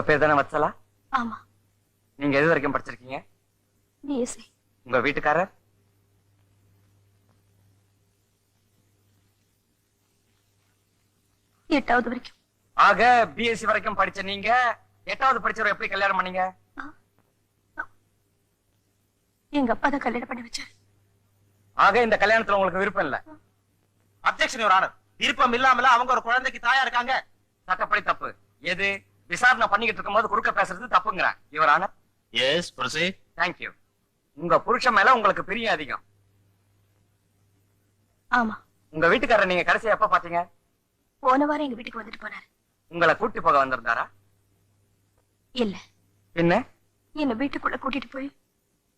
பேர் தானே வச்சலா ஆமா. நீங்க எது வரைக்கும் படிச்சிருக்கீங்க? பிஎஸ்சி உங்க வீட்டுக்காரர்? எட்டாவது வரைக்கும். ஆக பிஎஸ்சி வரைக்கும் படிச்ச நீங்க எட்டாவது படிச்சவர் எப்படி கல்யாணம் பண்ணீங்க? எங்க அப்பா தான் கல்யாணம் பண்ணி வச்சாரு. ஆக இந்த கல்யாணத்துல உங்களுக்கு விருப்பம் இல்ல. அப்ஜெக்ஷன் ஒரு ஆனர் விருப்பம் இல்லாமல அவங்க ஒரு குழந்தைக்கு தாயா இருக்காங்க? சட்டப்படி தப்பு. எது? விசாரணை பண்ணிக்கிட்டு இருக்கும்போது குறுக்க பேசுறது தப்புங்கிறேன் இவரான எஸ் ப்ரொசீட் தேங்க்யூ உங்க புருஷன் மேல உங்களுக்கு பிரியம் அதிகம். ஆமா. உங்க வீட்டுக்காரர் நீங்க கடைசி எப்ப பாத்தீங்க போன வாரம் எங்க வீட்டுக்கு வந்துட்டு போனாரு. உங்களை கூட்டி போக வந்திருந்தாரா? இல்ல. என்ன? என்ன வீட்டுக்குள்ள கூட்டிட்டு போய்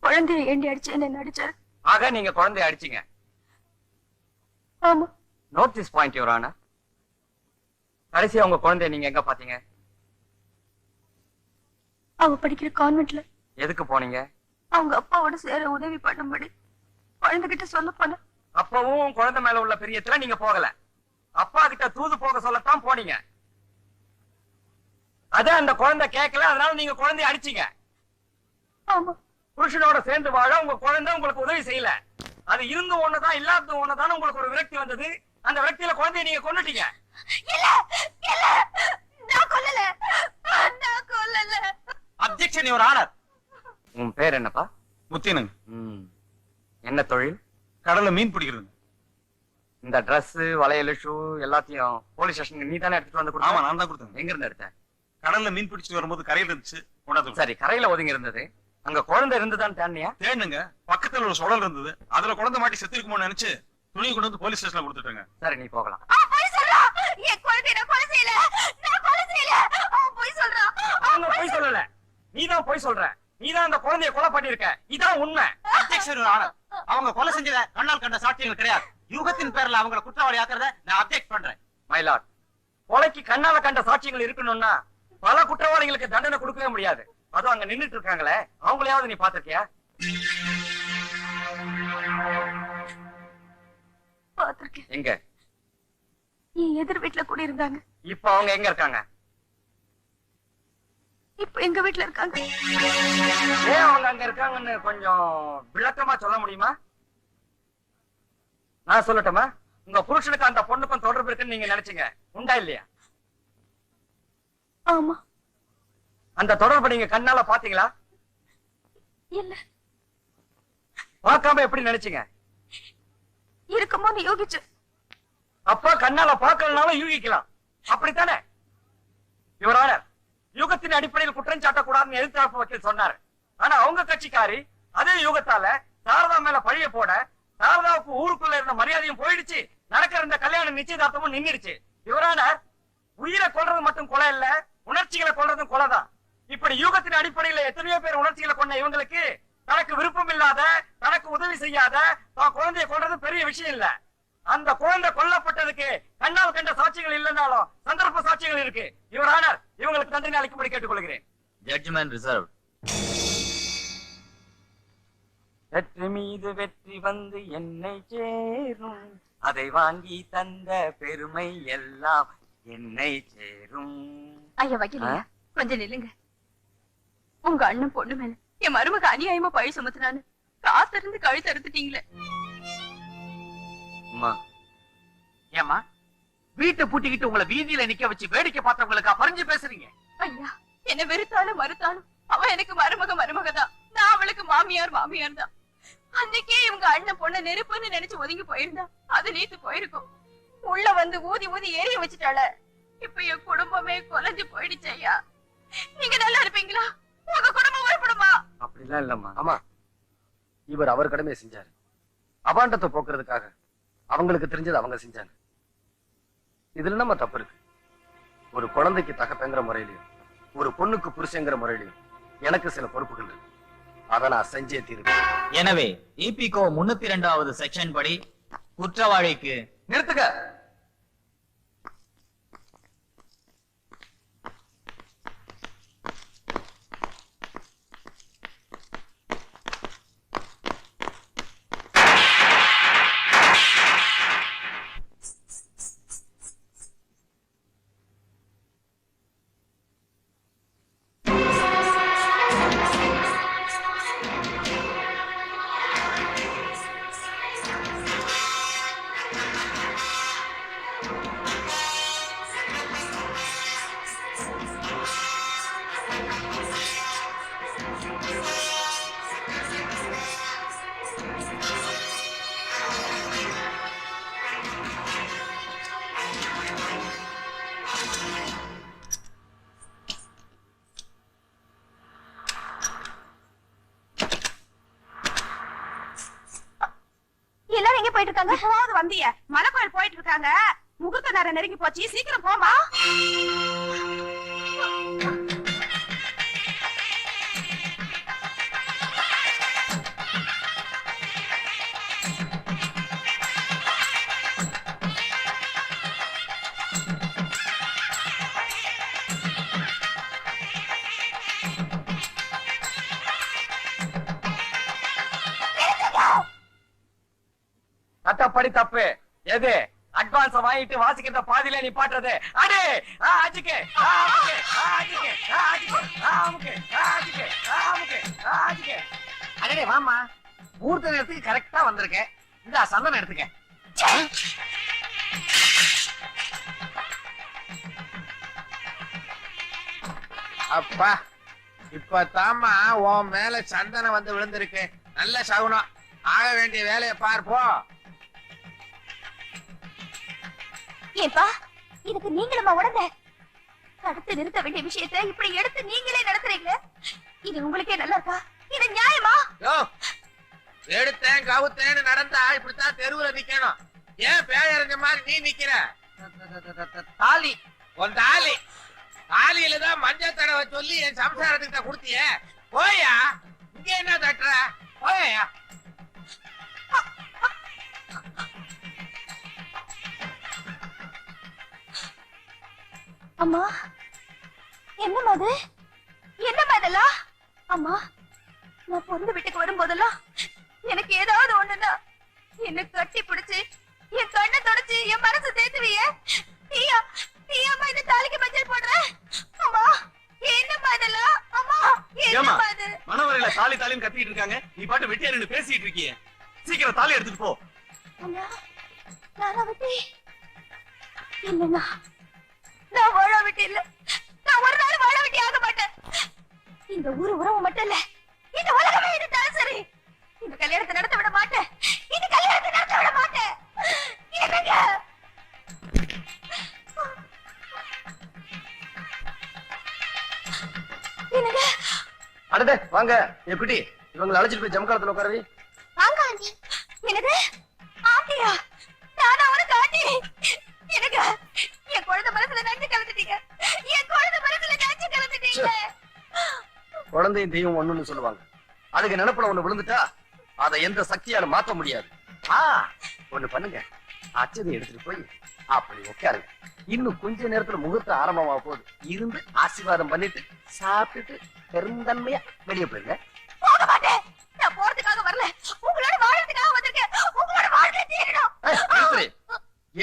குழந்தைய ஏண்டி அடிச்சு என்ன அடிச்சாரு ஆக நீங்க குழந்தைய அடிச்சீங்க. ஆமா. நோட் திஸ் பாயிண்ட் யுவரான கடைசியா உங்க குழந்தைய நீங்க எங்க பாத்தீங்க அவ படிக்கிற கான்வென்ட்ல எதுக்கு போனீங்க? அவங்க அப்பாவோட சேர உதவி பண்ணும்படி. குழந்தைகிட்ட சொல்ல போன அப்பவும் குழந்தை மேல உள்ள பிரியத்துல நீங்க போகல. அப்பா கிட்ட தூது போக சொல்லத்தான் போனீங்க. அத அந்த குழந்தை கேட்கல அதனால நீங்க குழந்தைய அடிச்சீங்க. ஆமா. புருஷனோட சேர்ந்து வாழ உங்க குழந்தை உங்களுக்கு உதவி செய்யல. அது இருந்து ஒண்ணுதான் இல்லாத ஒண்ணுதான் உங்களுக்கு ஒரு விரக்தி வந்தது. அந்த விரக்தியில குழந்தைய நீங்க கொண்டுட்டீங்க இல்ல இல்ல நான் கொல்லல. நான் கொல்லல. அப்ஜெக்ஷன் ஒரு ஆனர். உன் பேர் என்னப்பா? முத்தினுங்க ம். என்ன தொழில்? கடல்ல மீன் பிடிக்கிறதுங்க இந்த Dress வளையல் ஷூ எல்லாத்தையும் போலீஸ் ஸ்டேஷனுக்கு நீ தானே எடுத்துட்டு வந்து ஆமா நான் தான் கொடுத்தேங்க எங்க இருந்து எடுத்த கடல்ல மீன் பிடிச்சிட்டு வரும்போது கரையில இருந்துச்சு கொண்டாந்து சரி கரையில ஒதுங்கி இருந்தது. அங்க குழந்தை இருந்துதான் தேனியா தேடுங்க பக்கத்துல ஒரு சுழல் இருந்தது. அதுல குழந்தை மாட்டி செத்து இருக்குமோன்னு நினைச்சு துணியை கொண்டு வந்து போலீஸ் ஸ்டேஷன்ல கொடுத்துட்டேங்க. சரி நீ போகலாம். போய் சொல்றான் போய் நீதான் பொய் சொல்ற. நீதான் அந்த குழந்தைய கொலை பண்ணிருக்க இதான் உண்மை. ஆனர் அவங்க கொலை செஞ்சத கண்ணால் கண்ட சாட்சியங்கள் கிடையாது. யூகத்தின் பேர்ல அவங்கள குற்றவாளி ஆக்குறத நான் அப்ஜெக்ட் பண்றேன். மயிலாட் கொலைக்கு கண்ணால கண்ட சாட்சியங்கள் இருக்கணும்னா பல குற்றவாளிகளுக்கு தண்டனை கொடுக்கவே முடியாது. அதுவும் அங்க நின்னுட்டு இருக்காங்களே. அவங்களையாவது நீ பாத்திருக்கியா பாத்திருக்கேன் எங்க? என் எதிர் வீட்டுல கூட இருந்தாங்க இப்ப அவங்க எங்க இருக்காங்க? இப்ப எங்க வீட்டுல இருக்காங்க? ஏன் அவங்க அங்க இருக்காங்கன்னு கொஞ்சம் விளக்கமா சொல்ல முடியுமா? நான் சொல்லட்டுமா? உங்க புருஷனுக்கு அந்த பொண்ணுக்கும் தொடர்பு இருக்குன்னு நீங்க நினைச்சீங்க. உண்டா இல்லையா? ஆமா. அந்த தொடர்பு நீங்க கண்ணால பாத்தீங்களா இல்ல. பார்க்காம எப்படி நினைச்சீங்க? இருக்குமோன்னு யோகிச்சு. அப்ப கண்ணால பார்க்கலனாலும் யூகிக்கலாம். அப்படித்தானே? யுவரான யுகத்தின் அடிப்படையில் குற்றம் சாட்டக்கூடாதுன்னு எதிர்த்தரப்பு வக்கீல் சொன்னாரு. ஆனா அவங்க கட்சிக்காரி அதே யுகத்தால சாரதா மேல பழிய போட சாரதாவுக்கு ஊருக்குள்ள இருந்த மரியாதையும் போயிடுச்சு. நடக்கிற இந்த கல்யாண நிச்சயதார்த்தமும் நின்னுடுச்சு. யுவரான உயிரை கொல்றது மட்டும் கொலை இல்ல உணர்ச்சிகளை கொள்றதும் கொலைதான். இப்படி யூகத்தின் அடிப்படையில எத்தனையோ பேர் உணர்ச்சிகளை கொண்ட இவங்களுக்கு தனக்கு விருப்பம் இல்லாத தனக்கு உதவி செய்யாத குழந்தைய கொள்றது பெரிய விஷயம் இல்ல. அந்த குழந்தை கொல்லப்பட்டதுக்கு கண்ணால் கண்ட சாட்சிகள் இல்லைன்னாலும் சந்தர்ப்ப சாட்சிகள் இருக்கு. இவரானர் இவங்களுக்கு தண்டனை அளிக்கும்படி கேட்டுக்கொள்கிறேன். ஜட்ஜ்மெண்ட் ரிசர்வ் வெற்றி மீது வெற்றி வந்து என்னை சேரும். அதை வாங்கி தந்த பெருமை எல்லாம் என்னை சேரும். ஐயா வக்கீல கொஞ்சம் நில்லுங்க. உங்க அண்ணன் பொண்ணு மேல என் மருமக அநியாயமா பழி சுமத்துனான்னு காத்திருந்து கழுத்து அறுத்துட்டீங்களே அம்மா. ஏமா வீட்டை பூட்டிக்கிட்டு உங்களை வீதியில நிக்க வச்சு வேடிக்கை பார்த்தவங்களுக்கா பறிஞ்சு பேசுறீங்க? ஐயா என்ன வெறுத்தாலும் மறுத்தாலும் அவ எனக்கு மருமக மருமக தான் நான் அவளுக்கு மாமியார் மாமியார் தான் அன்னைக்கே இவங்க அண்ணன் பொண்ண நெருப்புன்னு நினைச்சு ஒதுங்கி போயிருந்தா அது நீத்து போயிருக்கும். உள்ள வந்து ஊதி ஊதி எரிய வச்சுட்டாள. இப்ப என் குடும்பமே கொலைஞ்சு போயிடுச்சு ஐயா. நீங்க நல்லா இருப்பீங்களா? உங்க குடும்பம் உருப்படுமா அப்படிலாம் இல்லம்மா. ஆமா. இவர் அவர் கடமையை செஞ்சாரு. அபாண்டத்தை போக்குறதுக்காக. அவங்களுக்கு தெரிஞ்சது அவங்க செஞ்சாங்க. இதுல நம்ம தப்பு இருக்கு? ஒரு குழந்தைக்கு தகப்பங்கிற முறையிலையும் ஒரு பொண்ணுக்கு புருஷங்கிற முறையிலையும் எனக்கு சில பொறுப்புகள் இருக்கு. அதை நான் செஞ்சே தீர்வேன். எனவே இபிகோ முன்னூத்தி இரண்டாவது செக்ஷன் படி குற்றவாளிக்கு எல்லாரும் எங்க போயிட்டு இருக்காங்க? இப்பவாவது வந்திய. மலைக்கோயில் போயிட்டு இருக்காங்க. முகூர்த்த நேரம் நெருங்கி போச்சு. சீக்கிரம் போமா சட்டப்படி தப்பு. எது? அட்வான்ஸ் வாங்கிட்டு வாசிக்கிற பாதியில நீ பாட்டுறது. அடே ஆ, அஜிக்கு ஆ, அமுக்கு, ஆ, அஜிக்கு, ஆ, அஜிக்கு, ஆ, வாமா முகூர்த்த நேரத்துக்கு கரெக்டா வந்திருக்கேன். இந்த சந்தனம் எடுத்துக்க. அப்பா இப்ப தாமா உன் மேல சந்தனம் வந்து விழுந்திருக்கு. நல்ல சகுனம். ஆக வேண்டிய வேலையை பார்ப்போம் ஏப்பா இதுக்கு நீங்களுமா உடனே தடுத்து நிறுத்த வேண்டிய விஷயத்த இப்படி எடுத்து நீங்களே நடத்துறீங்க? இது உங்களுக்கே நல்லா இருக்கா இது நியாயமா? எடுத்தேன் கவுத்தேன்னு நடந்தா இப்படித்தான் தெருவுல நிக்கணும். ஏன் பேயறிஞ்ச மாதிரி நீ நிக்கிற? தாலி உன் தாலி. தாலியில தான் மஞ்சள் தடவை சொல்லி என் சம்சாரத்துக்கிட்ட கொடுத்தியே. போயா? இங்க என்ன தட்டுற? போயா அம்மா. என்னம்மா அது? என்னம்மா இதெல்லாம்? அம்மா நான் பொண்ணு வீட்டுக்கு வரும்போதெல்லாம் எனக்கு ஏதாவது ஒண்ணுன்னா என்ன கட்டி பிடிச்சு என் கண்ணை தொடச்சு என் மனசு தேத்துவிய. நீயா நீயாம்மா இந்த தாலிக்கு மஞ்சள் போடுற? அம்மா என்னம்மா இதெல்லாம்? அம்மா என்னம்மா இது மனவரையில தாலி தாலின்னு கத்திட்டு இருக்காங்க. நீ பாட்டு வெட்டியா நின்னு பேசிட்டு இருக்கியே. சீக்கிரம் தாலி எடுத்துட்டு போ. அண்ணா நானா விட்டு இல்லண்ணா நான் வாழ விட்டு இல்ல நான் ஒரு நாள் வாழ விட்டு ஆக மாட்டேன் இந்த ஊரு உறவு மட்டும் இல்ல இந்த உலகமே இருந்தாலும் சரி. இந்த கல்யாணத்தை நடத்த விட மாட்டேன். இந்த கல்யாணத்தை நடத்த விட மாட்டேன். என்னங்க என்னங்க அடடே வாங்க. என் குட்டி இவங்களை அழைச்சிட்டு போய் ஜம்காலத்துல உட்காரவே குழந்தையும் தெய்வம் ஒண்ணுன்னு சொல்லுவாங்க. அதுக்கு நினைப்புல ஒண்ணு விழுந்துட்டா அதை எந்த சக்தியால மாத்த முடியாது. ஆ ஒண்ணு பண்ணுங்க. அச்சதை எடுத்துட்டு போய் அப்படி உட்காருங்க. இன்னும் கொஞ்ச நேரத்துல முகூர்த்தம் ஆரம்பமா போகுது. இருந்து ஆசீர்வாதம் பண்ணிட்டு சாப்பிட்டுட்டு பெருந்தன்மையா வெளியே போயிருங்க. போக மாட்டேன். நான் போறதுக்காக வரல. உங்களோட வாழறதுக்காக வந்திருக்கேன். உங்களோட வாழ்க்கை தீரணும். ஏய், நிறுத்துறி.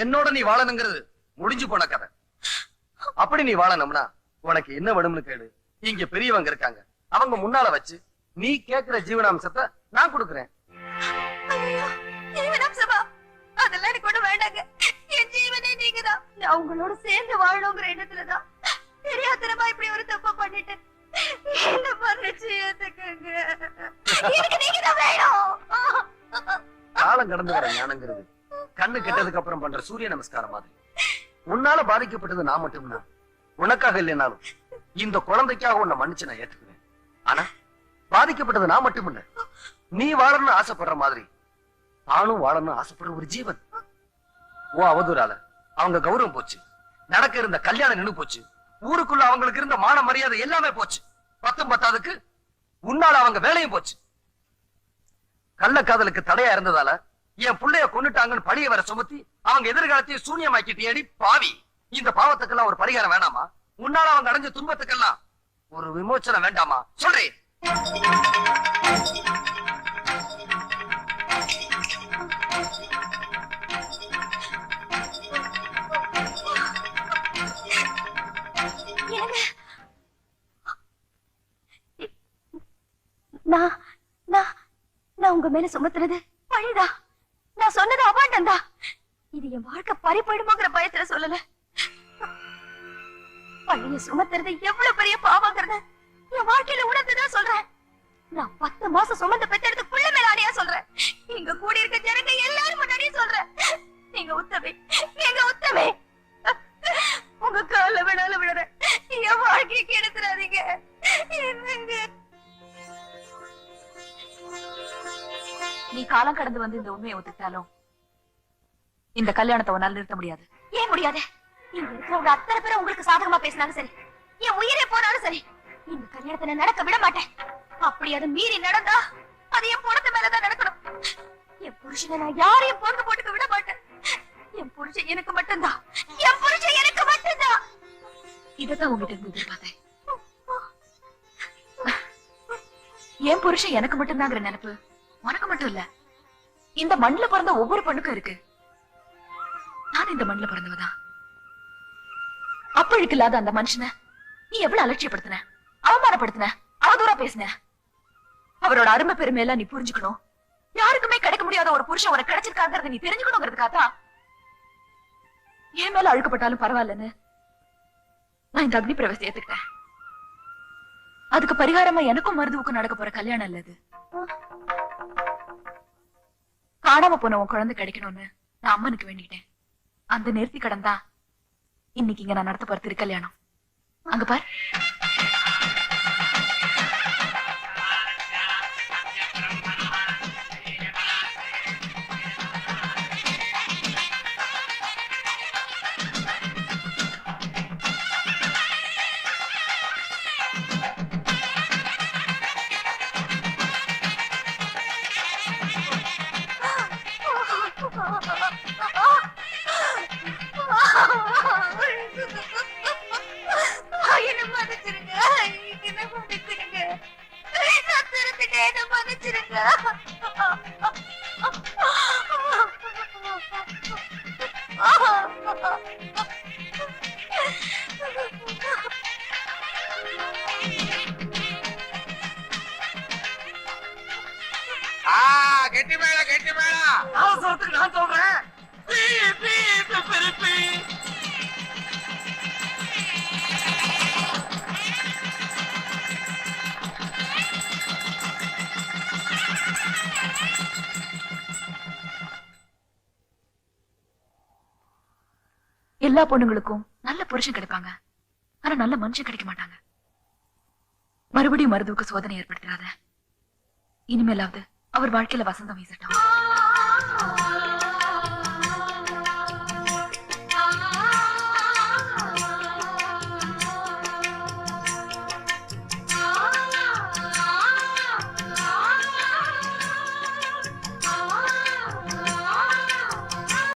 என்னோட நீ வாழணுங்கிறது முடிஞ்சு போன கதை. அப்படி நீ வாழணும்னா உனக்கு என்ன வேணும்னு கேளு. இங்க பெரியவங்க இருக்காங்க. அவங்க முன்னால வச்சு நீ கேக்குற ஜீவனாம்சத்தை நான் கொடுக்குறேன்? அதெல்லாம் எனக்கு ஒண்ணும் வேண்டாங்க. என் ஜீவனே. நான் உங்களோட சேர்ந்து வாழணுங்கிற எண்ணத்துலதான் தெரியாத்தனமா இப்படி ஒரு தப்பை பண்ணிட்டேன். என்ன மன்னிச்சு ஏத்துக்கங்க. எனக்கு நீங்கதான் வேணும். காலம் கடந்து வர ஞானங்கிறது கண்ணு கெட்டதுக்கு அப்புறம் பண்ற சூரிய நமஸ்காரம் மாதிரி உன்னால பாதிக்கப்பட்டது நான் மட்டும்தான் உனக்காக இல்லைனாலும் இந்த குழந்தைக்காக உன்னை மன்னிச்சு நான் ஏத்துக்குவேன் ஆனா பாதிக்கப்பட்டது நான் மட்டும் இல்ல நீ வாழணும்னு ஆசைப்படுற மாதிரி நானும் வாழணும்னு ஆசைப்படுற ஒரு ஜீவன். ஓ அவதூறால அவங்க கௌரவம் போச்சு. நடக்க இருந்த கல்யாணம் நின்னு போச்சு. ஊருக்குள்ள அவங்களுக்கு இருந்த மான மரியாதை எல்லாமே போச்சு. பத்தும் பத்தாதுக்கு உன்னால அவங்க வேலையும் போச்சு. கள்ளக்காதலுக்கு தடையா இருந்ததால என் புள்ளைய கொன்னுட்டாங்கன்னு பழிய வர சுமத்தி அவங்க எதிர்காலத்தையும் சூன்யமாக்கிட்டியடி பாவி. இந்த பாவத்துக்கெல்லாம் ஒரு பரிகாரம் வேணாமா? உன்னால அவங்க அடைஞ்ச துன்பத்துக்கெல்லாம் ஒரு விமோச்சனம் வேண்டாமா? சொல்றேன் நான் நான் நான் உங்க மேல சுமத்துறது பழிதா நான் சொன்னது அபாண்டம்தா இது என் வாழ்க்கை பறி போயிடுமோங்கிற பயத்துல சொல்லல. பழிய சுமத்துறது எவ்வளவு பெரிய பாவங்கிறத? என் வாழ்க்கையில உணர்ந்துதான் சொல்றேன். நான் பத்து மாசம் சுமந்து பெற்றெடுத்து புள்ள மேல ஆணையா சொல்றேன். இங்க கூடி இருக்க ஜனங்க எல்லாரும் முன்னாடியும் சொல்றேன். நீங்க உத்தமே நீங்க உத்தமே. உங்க கால விடால விடுற என் வாழ்க்கையை கெடுத்துறாதீங்க. என்னங்க? நீ காலம் கடந்து வந்து இந்த உண்மையை ஒத்துக்கிட்டாலும் இந்த கல்யாணத்தை உன்னால நிறுத்த முடியாது. ஏன் முடியாது? இங்க இருக்கிறவங்க அத்தனை பேரும் உங்களுக்கு சாதகமா பேசினாலும் சரி. என் உயிரே போனாலும் சரி. இந்த கல்யாணத்தை நடக்க விட மாட்டேன். அப்படி அது மீறி நடந்தா அது என் பொண்ணு மேலதான் நடக்கணும். என் புருஷனை நான் யாரையும் பொண்ணு போட்டுக்க விட மாட்டேன். என் புருஷன் எனக்கு மட்டும்தான். என் புருஷன் எனக்கு மட்டும்தான். இததான் உங்ககிட்ட இருந்து எதிர்பார்த்தேன். என் புருஷன் எனக்கு மட்டும்தாங்கிற நினைப்பு உனக்கு மட்டும் இல்ல. இந்த மண்ணுல பிறந்த ஒவ்வொரு பொண்ணுக்கும் இருக்கு. நான் இந்த மண்ணுல பிறந்தவதான். அப்பழுக்கு இல்லாத அந்த மனுஷனை நீ எவ்வளவு அலட்சியப்படுத்தின? அவமானப்படுத்தின? அவதூறா பேசின? அவரோட அருமை பெருமை எல்லாம் நீ புரிஞ்சுக்கணும். யாருக்குமே கிடைக்க முடியாத ஒரு புருஷன் உனக்கு கிடைச்சிருக்காங்கிறத நீ தெரிஞ்சுக்கணுங்கிறதுக்காகத்தான் என் மேல அழுக்கப்பட்டாலும் பரவாயில்லன்னு நான் இந்த அக்னி பிரவேசத்தை ஏத்துக்கிட்டேன். அதுக்கு பரிகாரமா எனக்கும் மருதுவுக்கும் நடக்க போற கல்யாணம் இல்ல இது காணாம போன உன் குழந்தை கிடைக்கணும்னு நான் அம்மனுக்கு வேண்டிட்டேன் அந்த நேர்த்தி கடன் தான் இன்னைக்கு இங்க நான் நடத்த போற திருக்கல்யாணம் அங்க பார் ha! ஆ கெட்டி மேல கெட்டி மேல. அவசரத்துக்கு நான் சொல்றேன். பீ, பீ. எல்லா பொண்ணுங்களுக்கும் நல்ல புருஷன் கிடைப்பாங்க. ஆனா நல்ல மனுஷன் கிடைக்க மாட்டாங்க. மறுபடியும் மருதுவுக்கு சோதனை ஏற்படுத்தாத இனிமேலாவது அவர் வாழ்க்கையில வசந்தம் வீசட்டும்